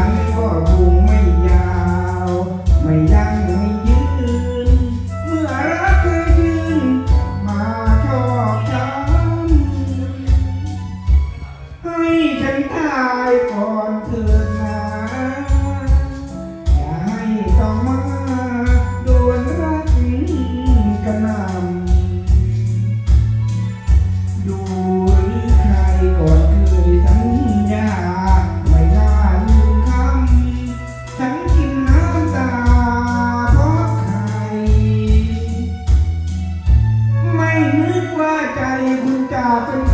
ฉันก็คงไม่ยาว ไม่ยั่งไม่ยืน เมื่อรัเคยยืน มาชอบฉัให้ฉันตายก่อนเธอ natin